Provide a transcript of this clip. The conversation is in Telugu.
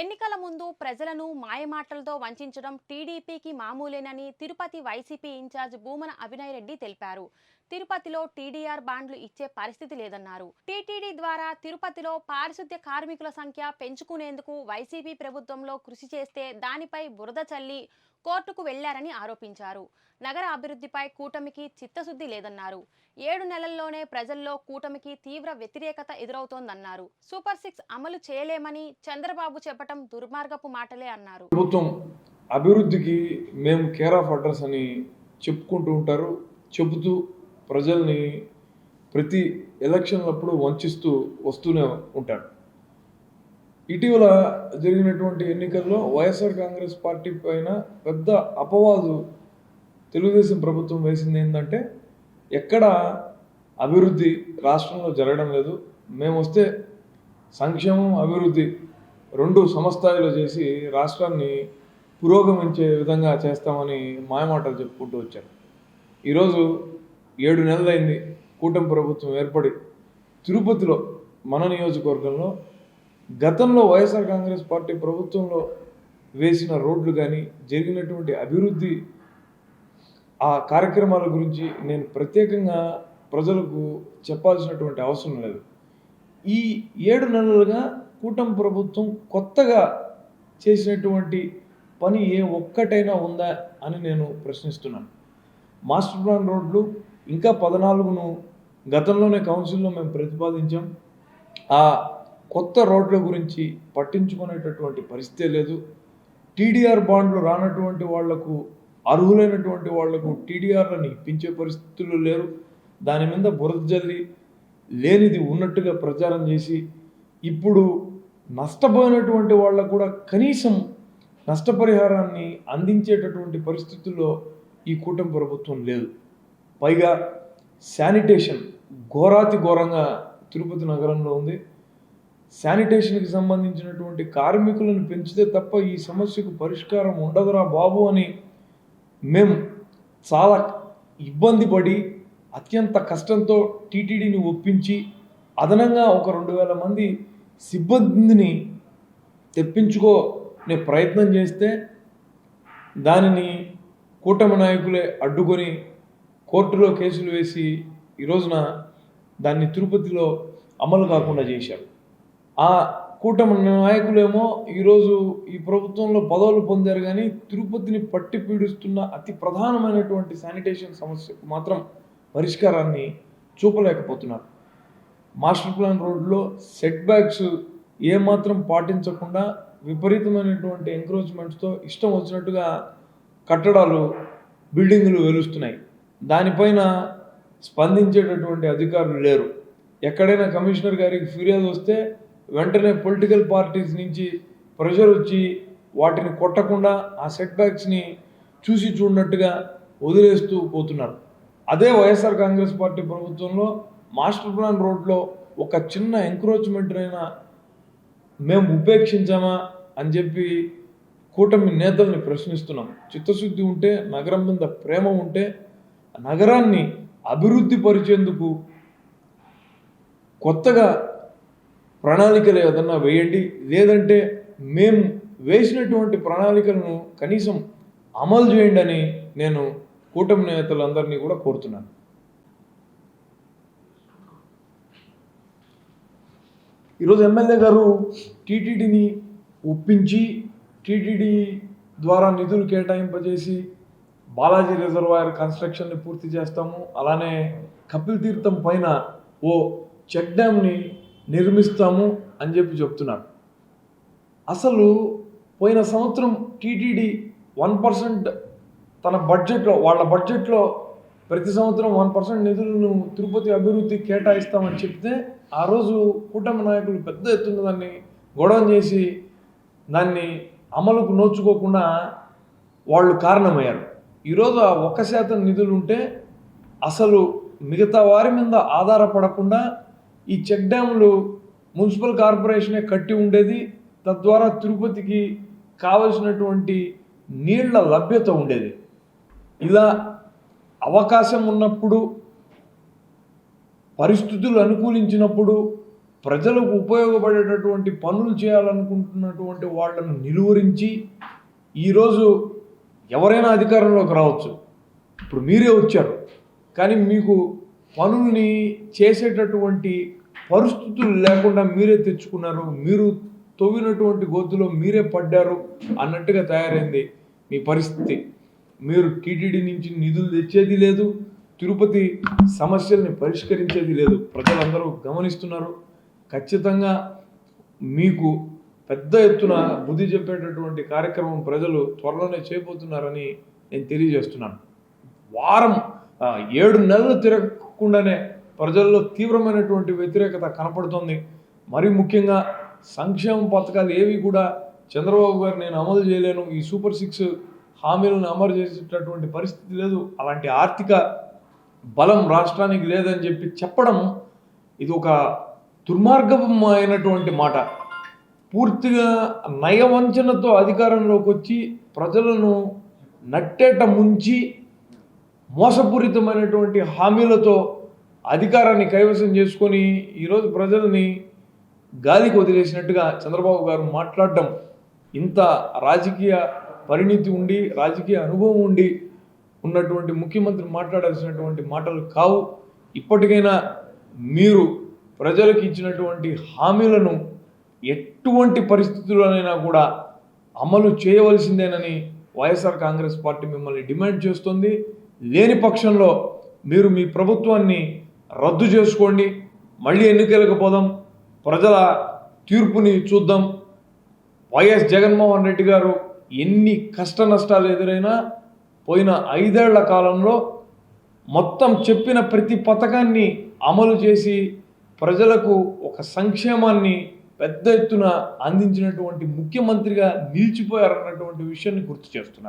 ఎన్నికల ముందు ప్రజలను మాయమాటలతో వంచడం టీడీపీకి మామూలేనని Tirupati YCP in charge Bhumana Abhinay Reddy తెలిపారు. తిరుపతిలో టీడీఆర్ బాండ్లు ఇచ్చే పరిస్థితి లేదన్నారు. టీటీడీ ద్వారా తిరుపతిలో పారిశుద్ధ్య కార్మికుల సంఖ్య పెంచుకునేందుకు వైసీపీ ప్రభుత్వంలో కృషి చేస్తే దానిపై బురద చల్లి కోర్టుకు వెళ్ళారని ఆరోపించారు. నగర అభివృద్ధిపై కూటమికి చిత్తశుద్ధి లేదన్నారు. ఏడు నెలల్లోనే ప్రజల్లో కూటమికి తీవ్ర వ్యతిరేకత ఎదురవుతోందన్నారు. సూపర్ సిక్స్ అమలు చేయలేమని చంద్రబాబు చెప్పటం దుర్మార్గపు మాటలే అన్నారు. ప్రభుత్వం అభివృద్ధికి మేము కేర్ ఆఫ్ అడ్రస్ అని చెప్పుకుంటూ ఉంటారు చెబుతూ ప్రజల్ని ప్రతి ఎలక్షన్లప్పుడు వంచిస్తూ వస్తూనే ఉంటారు. ఇటీవల జరిగినటువంటి ఎన్నికల్లో వైఎస్ఆర్ కాంగ్రెస్ పార్టీ పైన పెద్ద అపవాదు తెలుగుదేశం ప్రభుత్వం వేసింది ఏంటంటే ఎక్కడ అభివృద్ధి రాష్ట్రంలో జరగడం లేదు మేము వస్తే సంక్షేమం అభివృద్ధి రెండు సమస్థాయిలో చేసి రాష్ట్రాన్ని పురోగమించే విధంగా చేస్తామని మాయమాటలు చెప్పుకుంటూ వచ్చారు. ఈరోజు ఏడు నెలలైంది కూటమి ప్రభుత్వం ఏర్పడి తిరుపతిలో మన నియోజకవర్గంలో గతంలో వైఎస్ఆర్ కాంగ్రెస్ పార్టీ ప్రభుత్వంలో వేసిన రోడ్లు కానీ జరిగినటువంటి అభివృద్ధి ఆ కార్యక్రమాల గురించి నేను ప్రత్యేకంగా ప్రజలకు చెప్పాల్సినటువంటి అవసరం లేదు. ఈ ఏడు నెలలుగా కూటమి ప్రభుత్వం కొత్తగా చేసినటువంటి పని ఏ ఒక్కటైనా ఉందా అని నేను ప్రశ్నిస్తున్నాను. మాస్టర్ ప్లాన్ రోడ్లు ఇంకా పద్నాలుగును గతంలోనే కౌన్సిల్లో మేము ప్రతిపాదించాం. ఆ కొత్త రోడ్ల గురించి పట్టించుకునేటటువంటి పరిస్థితే లేదు. టీడీఆర్ బాండ్లు రానటువంటి వాళ్ళకు అర్హులైనటువంటి వాళ్ళకు టీడీఆర్లను ఇప్పించే పరిస్థితులు లేరు. దాని మీద బురద జల్లి లేనిది ఉన్నట్టుగా ప్రచారం చేసి ఇప్పుడు నష్టపోయినటువంటి వాళ్ళకు కూడా కనీసం నష్టపరిహారాన్ని అందించేటటువంటి పరిస్థితుల్లో ఈ కూటమి ప్రభుత్వం లేదు. పైగా శానిటేషన్ ఘోరాతి ఘోరంగా తిరుపతి నగరంలో ఉంది. శానిటేషన్కి సంబంధించినటువంటి కార్మికులను పెంచితే తప్ప ఈ సమస్యకు పరిష్కారం ఉండదురా బాబు అని మేము చాలా ఇబ్బంది పడి అత్యంత కష్టంతో టీటీడీని ఒప్పించి అదనంగా ఒక రెండు వేల మంది సిబ్బందిని తెప్పించుకోనే ప్రయత్నం చేస్తే దానిని కూటమి నాయకులే అడ్డుకొని కోర్టులో కేసులు వేసి ఈరోజున దాన్ని తిరుపతిలో అమలు కాకుండా చేశారు. ఆ కూటమి నాయకులేమో ఈరోజు ఈ ప్రభుత్వంలో పదవులు పొందారు కానీ తిరుపతిని పట్టి పీడిస్తున్న అతి ప్రధానమైనటువంటి శానిటేషన్ సమస్యకు మాత్రం పరిష్కారాన్ని చూపలేకపోతున్నారు. మాస్టర్ ప్లాన్ రోడ్లో సెట్ బ్యాక్స్ ఏమాత్రం పాటించకుండా విపరీతమైనటువంటి ఎంక్రోచ్మెంట్స్తో ఇష్టం వచ్చినట్టుగా కట్టడాలు బిల్డింగులు వెలుస్తున్నాయి. దానిపైన స్పందించేటటువంటి అధికారులు లేరు. ఎక్కడైనా కమిషనర్ గారికి ఫిర్యాదు వస్తే వెంటనే పొలిటికల్ పార్టీస్ నుంచి ప్రెషర్ వచ్చి వాటిని కొట్టకుండా ఆ సెట్ బ్యాక్స్ని చూసి చూడనట్టుగా వదిలేస్తూ పోతున్నారు. అదే వైఎస్ఆర్ కాంగ్రెస్ పార్టీ ప్రభుత్వంలో మాస్టర్ ప్లాన్ రోడ్లో ఒక చిన్న ఎంక్రోచ్మెంట్ అయినా మేము ఉపేక్షించామా అని చెప్పి కూటమి నేతల్ని ప్రశ్నిస్తున్నాం. చిత్తశుద్ధి ఉంటే నగరం మీద ప్రేమ ఉంటే నగరాన్ని అభివృద్ధి పరిచేందుకు కొత్తగా ప్రణాళికలు ఏదన్నా వేయండి. లేదంటే మేము వేసినటువంటి ప్రణాళికలను కనీసం అమలు చేయండి అని నేను కూటమి నేతలందరినీ కూడా కోరుతున్నాను. ఈరోజు ఎమ్మెల్యే గారు టీటీడీని ఒప్పించి టీటీడీ ద్వారా నిధులు కేటాయింపజేసి బాలాజీ రిజర్వాయర్ కన్స్ట్రక్షన్ని పూర్తి చేస్తాము. అలానే కపిల్ తీర్థం పైన ఓ చెక్ డ్యామ్ని నిర్మిస్తాము అని చెప్పి చెప్తున్నారు అసలు పోయిన సంవత్సరం టీటీడీ వన్ పర్సెంట్ తన బడ్జెట్లో వాళ్ళ బడ్జెట్లో ప్రతి సంవత్సరం వన్ పర్సెంట్ నిధులను తిరుపతి అభివృద్ధి కేటాయిస్తామని చెప్తే ఆ రోజు కూటమి నాయకులు పెద్ద ఎత్తున దాన్ని గొడవ చేసి దాన్ని అమలుకు నోచుకోకుండా వాళ్ళు కారణమయ్యారు. ఈరోజు ఆ ఒక్క శాతం నిధులు ఉంటే అసలు మిగతా వారి మీద ఆధారపడకుండా ఈ చెక్ డ్యాములు మున్సిపల్ కార్పొరేషనే కట్టి ఉండేది తద్వారా తిరుపతికి కావలసినటువంటి నీళ్ళ లభ్యత ఉండేది. ఇలా అవకాశం ఉన్నప్పుడు పరిస్థితులు అనుకూలించినప్పుడు ప్రజలకు ఉపయోగపడేటటువంటి పనులు చేయాలనుకుంటున్నటువంటి వాళ్ళను నిలువరించి ఈరోజు ఎవరైనా అధికారంలోకి రావచ్చు. ఇప్పుడు మీరే వచ్చారు. కానీ మీకు పనుల్ని చేసేటటువంటి పరిస్థితులు లేకుండా మీరే తెచ్చుకున్నారు మీరు తవ్వినటువంటి గొద్దులో మీరే పడ్డారు అన్నట్టుగా తయారైంది మీ పరిస్థితి. మీరు టీటీడీ నుంచి నిధులు తెచ్చేది లేదు తిరుపతి సమస్యల్ని పరిష్కరించేది లేదు. ప్రజలందరూ గమనిస్తున్నారు. ఖచ్చితంగా మీకు పెద్ద ఎత్తున బుద్ధి చెప్పేటటువంటి కార్యక్రమం ప్రజలు త్వరలోనే చేయబోతున్నారని నేను తెలియజేస్తున్నాను. వారం ఏడు నెలలు తిరగకుండానే ప్రజల్లో తీవ్రమైనటువంటి వ్యతిరేకత కనపడుతుంది. మరి ముఖ్యంగా సంక్షేమ పథకాలు ఏవి కూడా చంద్రబాబు గారు నేను అమలు చేయలేను ఈ సూపర్ సిక్స్ హామీలను అమలు చేసేటటువంటి పరిస్థితి లేదు అలాంటి ఆర్థిక బలం రాష్ట్రానికి లేదని చెప్పి చెప్పడం ఇది ఒక దుర్మార్గమైనటువంటి మాట. పూర్తిగా నయవంచనతో అధికారంలోకి వచ్చి ప్రజలను నట్టేట ముంచి మోసపూరితమైనటువంటి హామీలతో అధికారాన్ని కైవసం చేసుకొని ఈరోజు ప్రజల్ని గాలికి వదిలేసినట్టుగా చంద్రబాబు గారు మాట్లాడడం ఇంత రాజకీయ పరిణితి ఉండి రాజకీయ అనుభవం ఉండి ఉన్నటువంటి ముఖ్యమంత్రి మాట్లాడాల్సినటువంటి మాటలు కావు. ఇప్పటికైనా మీరు ప్రజలకు ఇచ్చినటువంటి హామీలను ఎటువంటి పరిస్థితుల్లోనైనా కూడా అమలు చేయవలసిందేనని వైఎస్ఆర్ కాంగ్రెస్ పార్టీ మిమ్మల్ని డిమాండ్ చేస్తుంది. లేని పక్షంలో మీరు మీ ప్రభుత్వాన్ని రద్దు చేసుకోండి. మళ్ళీ ఎన్నికలకు పోదాం. ప్రజల తీర్పుని చూద్దాం. వైఎస్ జగన్మోహన్ రెడ్డి గారు ఎన్ని కష్ట నష్టాలు ఎదురైనా పోయిన ఐదేళ్ళ కాలంలో మొత్తం చెప్పిన ప్రతి పథకాన్ని అమలు చేసి ప్రజలకు ఒక సంక్షేమాన్ని పెద్ద ఎత్తున అందించినటువంటి ముఖ్యమంత్రిగా నిలిచిపోయారన్నటువంటి విషయాన్ని గుర్తు చేస్తున్నాను.